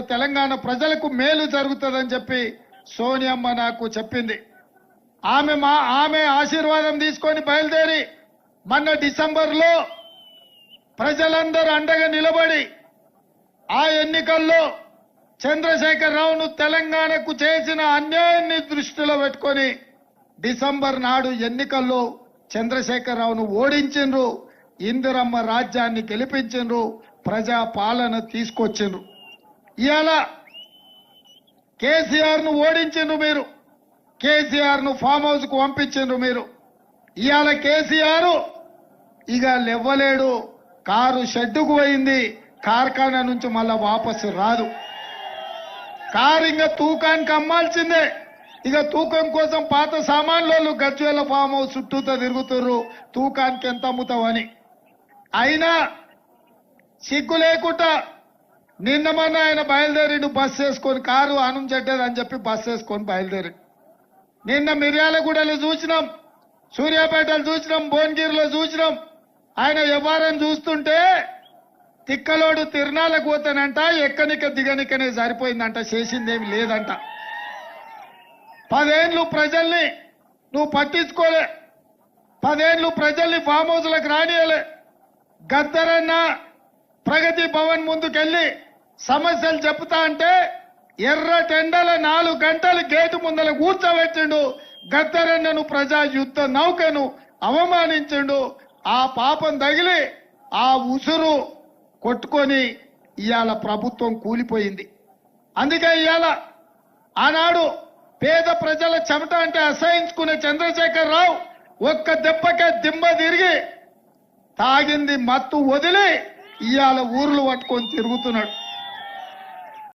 తెలంగాణ ప్రజలకు మేలు జరుగుతుందని చెప్పి సోనియమ్మ నాకు చెప్పింది. ఆమె మా ఆమె ఆశీర్వాదం తీసుకొని బయలుదేరి మొన్న డిసెంబర్లో ప్రజలందరూ అండగా నిలబడి ఆ ఎన్నికల్లో చంద్రశేఖర్ రావును తెలంగాణకు చేసిన అన్యాయాన్ని దృష్టిలో పెట్టుకొని డిసెంబర్ నాడు ఎన్నికల్లో చంద్రశేఖర్ రావును ఓడించిండ్రు ఇందిరమ్మ రాజ్యాన్ని గెలిపించిండ్రు ప్రజా పాలన తీసుకొచ్చిండ్రు. ఇవాళ కేసీఆర్ను ఓడించిండ్రు మీరు. కేసీఆర్ను ఫామ్ హౌస్కు పంపించిండ్రు మీరు. ఇవాళ కేసీఆర్ ఇక లేవ్వలేడు. కారు షెడ్డుకు పోయింది. కార్ఖానా నుంచి మళ్ళా వాపసు రాదు. కారు ఇంకా తూకానికి అమ్మాల్సిందే. ఇక తూకం కోసం పాత సామాన్లు గజ్వేల ఫామ్ హౌస్ చుట్టూతో తిరుగుతుర్రు. తూకానికి ఎంత అమ్ముతావని. అయినా సిగ్గు లేకుండా నిన్న మొన్న ఆయన బయలుదేరిండు బస్ వేసుకొని కారు ఆనం చెడ్డది అని చెప్పి బస్ వేసుకొని బయలుదేరి. నిన్న మిర్యాలగూడలో చూసినాం సూర్యాపేటలు చూసినాం భువనగిరిలో చూసినాం. ఆయన వ్యవహారం చూస్తుంటే తిక్కలోడు తిరణాలకు పోతానంట ఎక్కనిక దిగనికనే సరిపోయిందంట చేసిందేమి లేదంట. పదేండ్లు ప్రజల్ని నువ్వు పట్టించుకోలే. పదేండ్లు ప్రజల్ని ఫామ్ హౌస్లకు రానియలే గద్దరన్న ప్రగతి భవన్ ముందుకెళ్ళి సమస్యలు చెప్తా అంటే ఎర్ర టెండల నాలుగు గంటలు గేటు ముందర కూర్చోబెట్టిండు. గద్దరన్నను ప్రజా యుద్ధ నౌకను అవమానించిండు. ఆ పాపం తగిలి ఆ ఉసురు కొట్టుకొని ఇవాళ ప్రభుత్వం కూలిపోయింది. అందుకే ఇవాళ ఆనాడు పేద ప్రజల చెమట అంటే అసహించుకునే చంద్రశేఖర్ రావు ఒక్క దెబ్బకే దిమ్మ తిరిగి తాగింది మత్తు వదిలి ఇవాళ ఊర్లు పట్టుకొని తిరుగుతున్నాడు.